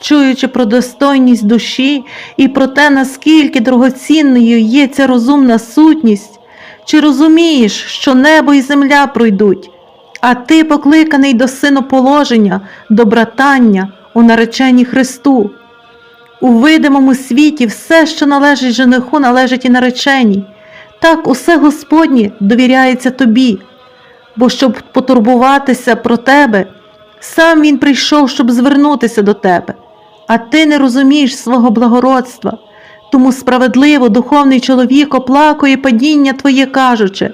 чуючи про достойність душі і про те, наскільки дорогоцінною є ця розумна сутність, чи розумієш, що небо і земля пройдуть, а ти покликаний до синоположення, до братання у нареченні Христу. У видимому світі все, що належить жениху, належить і нареченій. Так усе Господнє довіряється тобі, бо щоб потурбуватися про тебе, сам Він прийшов, щоб звернутися до тебе, а ти не розумієш свого благородства, тому справедливо духовний чоловік оплакує падіння твоє, кажучи.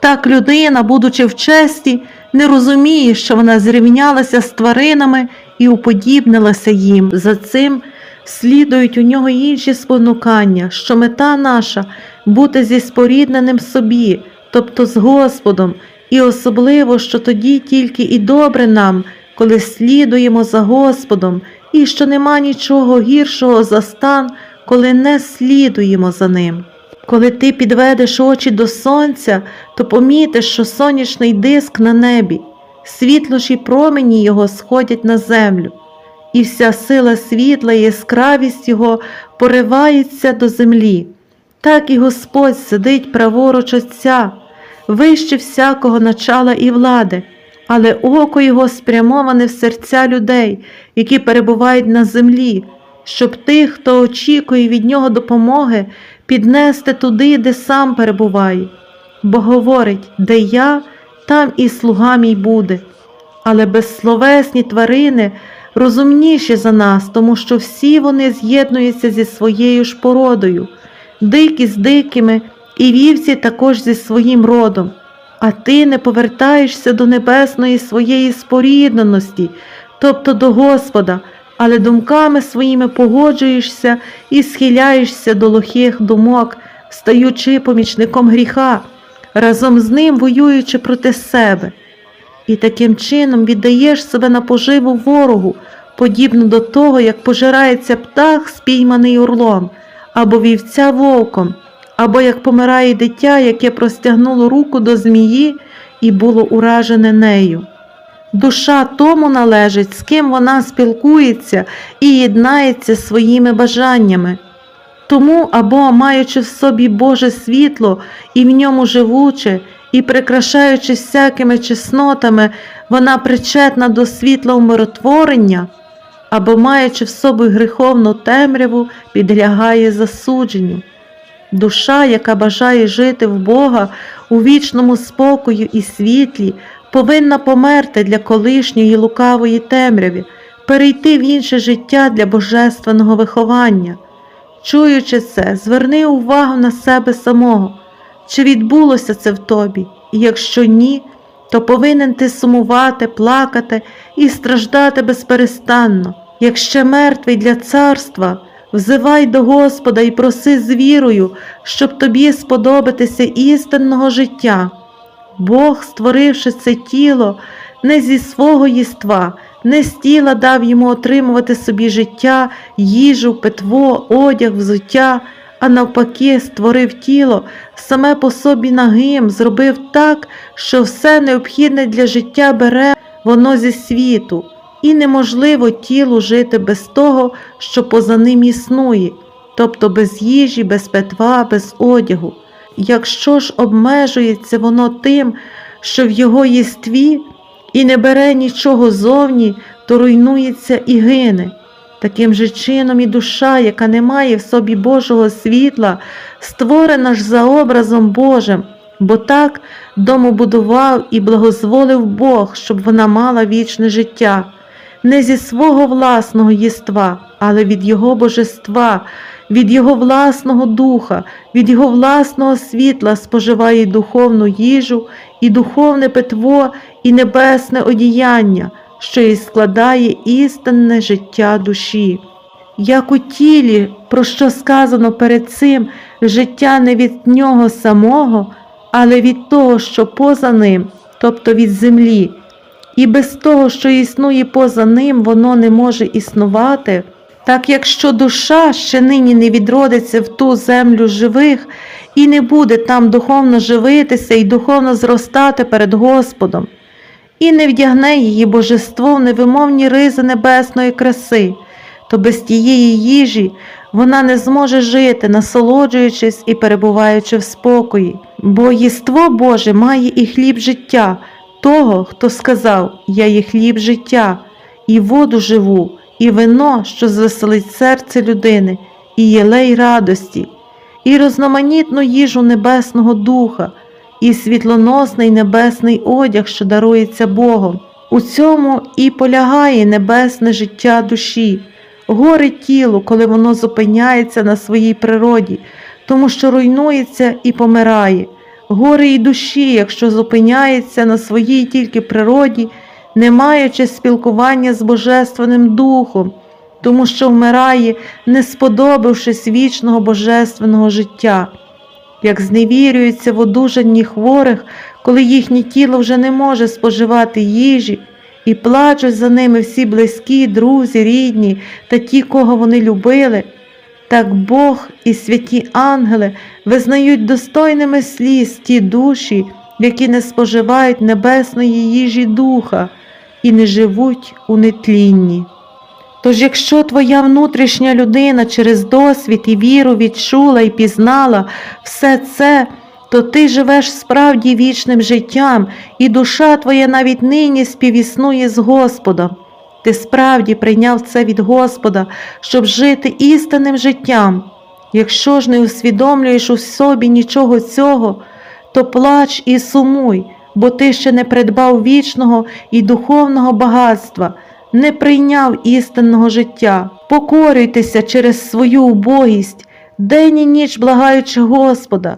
Так людина, будучи в честі, не розуміє, що вона зрівнялася з тваринами і уподібнилася їм. За цим слідують у нього інші спонукання, що мета наша бути зі спорідненим собі, тобто з Господом, і особливо, що тоді тільки і добре нам, коли слідуємо за Господом, і що нема нічого гіршого за стан, коли не слідуємо за ним. Коли ти підведеш очі до сонця, то помітиш, що сонячний диск на небі, світло ж і промені його сходять на землю, і вся сила світла і яскравість його поривається до землі. Так і Господь сидить праворуч Отця, вище всякого начала і влади, але око його спрямоване в серця людей, які перебувають на землі, щоб тих, хто очікує від нього допомоги, піднести туди, де сам перебуває. Бо говорить, де я, там і слуга мій буде. Але безсловесні тварини розумніші за нас, тому що всі вони з'єднуються зі своєю ж породою, дикі з дикими, і вівці також зі своїм родом. А ти не повертаєшся до небесної своєї спорідненості, тобто до Господа, але думками своїми погоджуєшся і схиляєшся до лохих думок, стаючи помічником гріха, разом з ним воюючи проти себе. І таким чином віддаєш себе на поживу ворогу, подібно до того, як пожирається птах, спійманий орлом, або вівця вовком, або як помирає дитя, яке простягнуло руку до змії і було уражене нею. Душа тому належить, з ким вона спілкується і єднається своїми бажаннями. Тому, або маючи в собі Боже світло і в ньому живуче, і прикрашаючи всякими чеснотами, вона причетна до світла умиротворення, або маючи в собі гріховну темряву, підлягає засудженню. Душа, яка бажає жити в Бога у вічному спокою і світлі, повинна померти для колишньої лукавої темряви, перейти в інше життя для божественного виховання. Чуючи це, зверни увагу на себе самого, чи відбулося це в тобі, і якщо ні, то повинен ти сумувати, плакати і страждати безперестанно. Як ще мертвий для царства, взивай до Господа і проси з вірою, щоб тобі сподобатися істинного життя. Бог, створивши це тіло, не зі свого єства, не з тіла дав йому отримувати собі життя, їжу, питво, одяг, взуття, а навпаки, створив тіло, саме по собі нагим, зробив так, що все необхідне для життя бере воно зі світу, і неможливо тілу жити без того, що поза ним існує, тобто без їжі, без питва, без одягу. Якщо ж обмежується воно тим, що в його єстві і не бере нічого зовні, то руйнується і гине. Таким же чином і душа, яка не має в собі Божого світла, створена ж за образом Божим, бо так дому будував і благозволив Бог, щоб вона мала вічне життя, не зі свого власного єства, але від Його божества, від Його власного духа, від Його власного світла споживає духовну їжу, і духовне питво, і небесне одіяння, що і складає істинне життя душі. Як у тілі, про що сказано перед цим, життя не від нього самого, але від того, що поза ним, тобто від землі, і без того, що існує поза ним, воно не може існувати. Так якщо душа ще нині не відродиться в ту землю живих і не буде там духовно живитися і духовно зростати перед Господом, і не вдягне її божество в невимовні ризи небесної краси, то без тієї їжі вона не зможе жити, насолоджуючись і перебуваючи в спокої. Бо єство Боже має і хліб життя, того, хто сказав: Я є хліб життя, і воду живу, і вино, що звеселить серце людини, і єлей радості, і розноманітну їжу Небесного Духа, і світлоносний небесний одяг, що дарується Богом. У цьому і полягає небесне життя душі, горе тілу, коли воно зупиняється на своїй природі, тому що руйнується і помирає, горе і душі, якщо зупиняється на своїй тільки природі, не маючи спілкування з Божественним Духом, тому що вмирає, не сподобавшись вічного божественного життя. Як зневірюються в одужанні хворих, коли їхнє тіло вже не може споживати їжі, і плачуть за ними всі близькі, друзі, рідні та ті, кого вони любили, так Бог і святі ангели визнають достойними сліз ті душі, які не споживають небесної їжі духа і не живуть у нетлінні. Тож, якщо твоя внутрішня людина через досвід і віру відчула і пізнала все це, то ти живеш справді вічним життям, і душа твоя навіть нині співіснує з Господом. Ти справді прийняв це від Господа, щоб жити істинним життям. Якщо ж не усвідомлюєш у собі нічого цього, то плач і сумуй, бо ти ще не придбав вічного і духовного багатства, не прийняв істинного життя. Покорюйтеся через свою убогість, день і ніч благаючи Господа,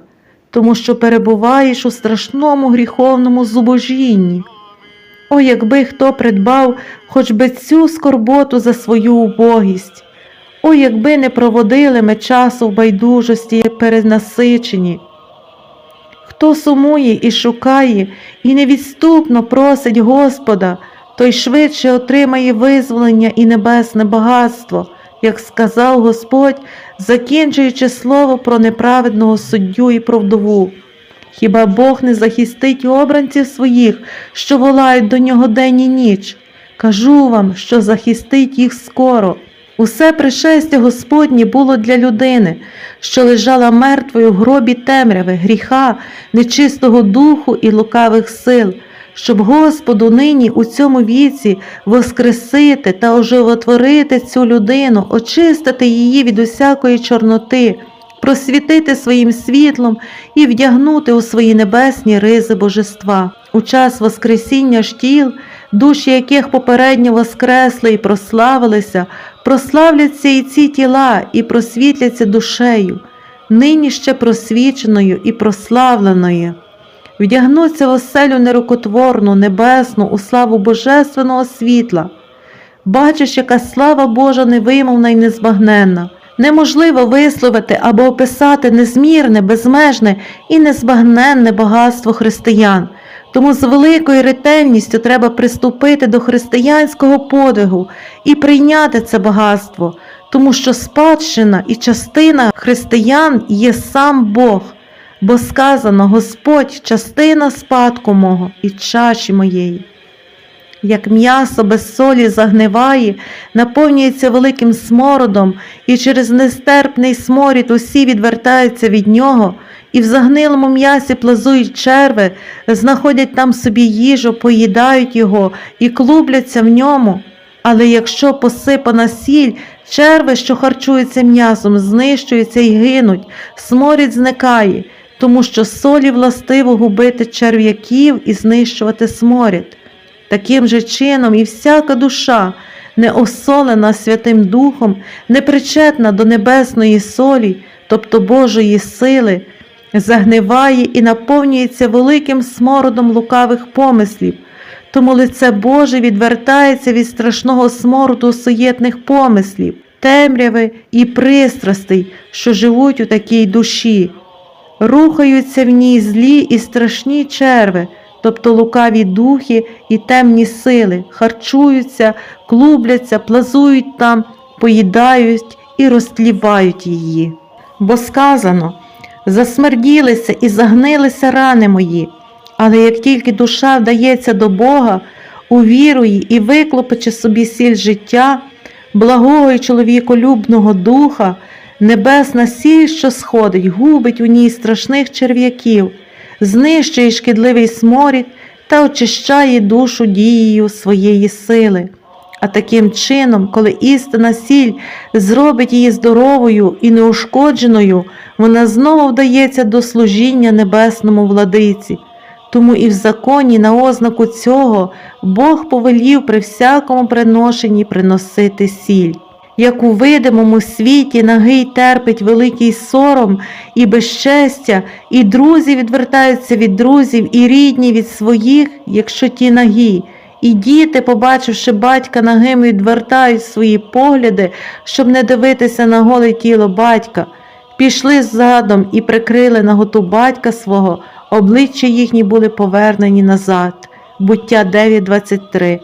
тому що перебуваєш у страшному гріховному зубожінні. О, якби хто придбав хоч би цю скорботу за свою убогість, о, якби не проводили ми часу в байдужості перенасичені. Хто сумує і шукає, і невідступно просить Господа, той швидше отримає визволення і небесне багатство, як сказав Господь, закінчуючи слово про неправедного суддю і про вдову. Хіба Бог не захистить обранців своїх, що волають до нього день і ніч? Кажу вам, що захистить їх скоро. Усе пришестя Господнє було для людини, що лежала мертвою в гробі темряви, гріха, нечистого духу і лукавих сил, щоб Господу нині у цьому віці воскресити та оживотворити цю людину, очистити її від усякої чорноти, просвітити своїм світлом і вдягнути у свої небесні ризи божества. У час Воскресіння ж тіл, душі яких попередньо воскресли і прославилися, прославляться і ці тіла, і просвітляться душею, нині ще просвіченою і прославленою. Вдягнуться в оселю нерукотворну, небесну, у славу Божественного світла. Бачиш, яка слава Божа невимовна і незбагненна. Неможливо висловити або описати незмірне, безмежне і незбагненне багатство християн. Тому з великою ретельністю треба приступити до християнського подвигу і прийняти це багатство, тому що спадщина і частина християн є сам Бог, бо сказано Господь частина спадку мого і чаші моєї. Як м'ясо без солі загниває, наповнюється великим смородом, і через нестерпний сморід усі відвертаються від нього, і в загнилому м'ясі плазують черви, знаходять там собі їжу, поїдають його і клубляться в ньому. Але якщо посипана сіль, черви, що харчуються м'ясом, знищуються і гинуть, сморід зникає, тому що солі властиво губити черв'яків і знищувати сморід. Таким же чином і всяка душа, не осолена Святим Духом, не причетна до небесної солі, тобто Божої сили, загниває і наповнюється великим смородом лукавих помислів, тому лице Боже відвертається від страшного смороду суєтних помислів, темряви і пристрастей, що живуть у такій душі, рухаються в ній злі і страшні черви тобто лукаві духи і темні сили, харчуються, клубляться, плазують там, поїдають і розтлівають її. Бо сказано засмерділися і загнилися рани мої, але як тільки душа вдається до Бога, увірує і виклопоче собі сіль життя, благого і чоловіколюбного духа, небесна сіль, що сходить, губить у ній страшних черв'яків, знищує шкідливий сморід та очищає душу дією своєї сили. А таким чином, коли істина сіль зробить її здоровою і неушкодженою, вона знову вдається до служіння небесному владиці. Тому і в законі на ознаку цього Бог повелів при всякому приношенні приносити сіль. Як у видимому світі нагий терпить великий сором і безчестя, і друзі відвертаються від друзів, і рідні від своїх, якщо ті нагі, і діти, побачивши батька нагим, відвертають свої погляди, щоб не дивитися на голе тіло батька, пішли задом і прикрили наготу батька свого, обличчя їхні були повернені назад. Буття 9.23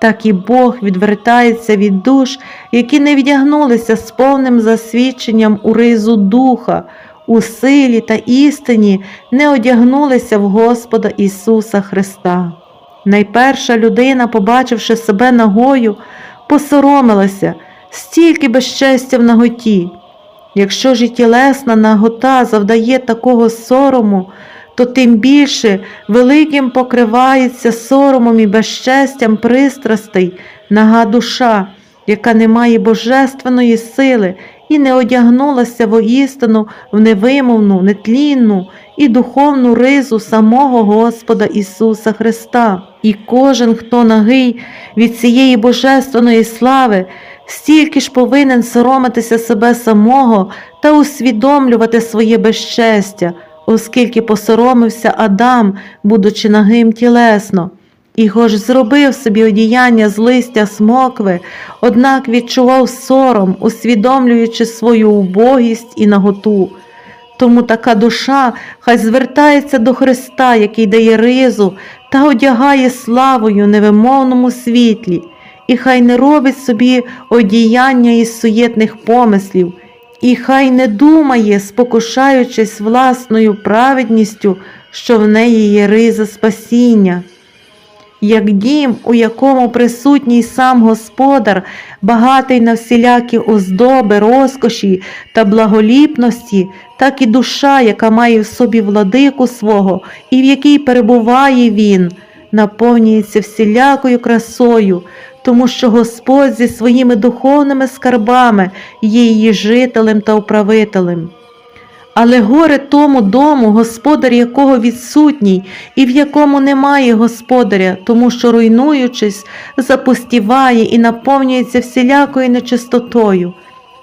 так і Бог відвертається від душ, які не вдягнулися з повним засвідченням у ризу духа, у силі та істині не одягнулися в Господа Ісуса Христа. Найперша людина, побачивши себе нагою, посоромилася, стільки безчестя в наготі. Якщо ж і тілесна нагота завдає такого сорому, то тим більше великим покривається соромом і безчестям пристрастей нага душа, яка не має божественної сили і не одягнулася воістину в невимовну, нетлінну і духовну ризу самого Господа Ісуса Христа. І кожен, хто нагий від цієї божественної слави, стільки ж повинен соромитися себе самого та усвідомлювати своє безчестя оскільки посоромився Адам, будучи нагим тілесно, і хоч зробив собі одіяння з листя смокви, однак відчував сором, усвідомлюючи свою убогість і наготу. Тому така душа хай звертається до Христа, який дає ризу та одягає славою невимовному світлі, і хай не робить собі одіяння із суєтних помислів, і хай не думає, спокушаючись власною праведністю, що в неї є риза спасіння. Як дім, у якому присутній сам Господар, багатий на всілякі оздоби, розкоші та благоліпності, так і душа, яка має в собі владику свого, і в якій перебуває він, наповнюється всілякою красою, тому що Господь зі своїми духовними скарбами є її жителем та управителем. Але горе тому дому, господар якого відсутній, і в якому немає господаря, тому що, руйнуючись, запустіває і наповнюється всілякою нечистотою.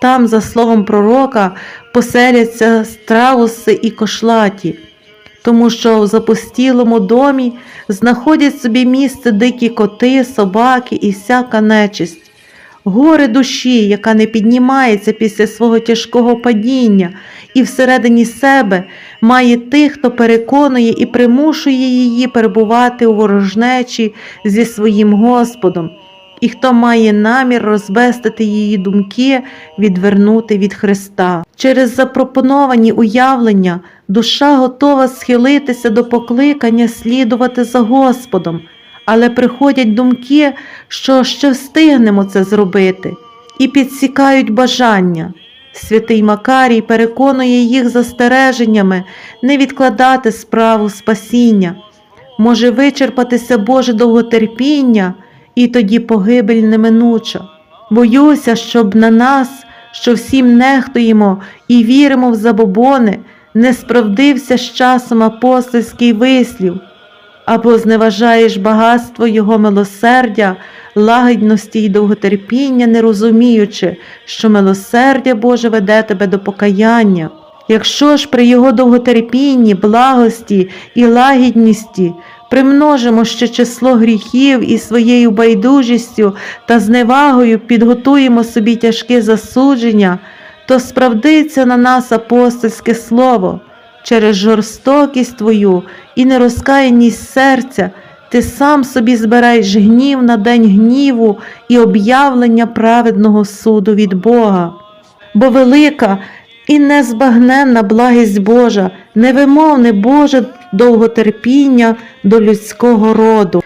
Там, за словом пророка, поселяться страуси і кошлаті тому що в запустілому домі знаходять собі місце дикі коти, собаки і всяка нечисть. Горе душі, яка не піднімається після свого тяжкого падіння, і всередині себе має тих, хто переконує і примушує її перебувати у ворожнечі зі своїм Господом, і хто має намір розбестити її думки, відвернути від Христа. Через запропоновані уявлення душа готова схилитися до покликання слідувати за Господом, але приходять думки, що ще встигнемо це зробити, і підсікають бажання. Святий Макарій переконує їх застереженнями не відкладати справу спасіння, може вичерпатися Боже довготерпіння, і тоді погибель неминуча. Боюся, щоб на нас, що всім нехтуємо і віримо в забобони, не справдився з часом апостольський вислів, або зневажаєш багатство Його милосердя, лагідності й довготерпіння, не розуміючи, що милосердя Боже веде тебе до покаяння. Якщо ж при Його довготерпінні, благості і лагідності примножимо ще число гріхів і своєю байдужістю та зневагою підготуємо собі тяжке засудження, то справдиться на нас апостольське слово через жорстокість твою і нерозкаяність серця. Ти сам собі збираєш гнів на день гніву і об'явлення праведного суду від Бога. Бо велика і незбагненна благість Божа, невимовне Боже довготерпіння до людського роду.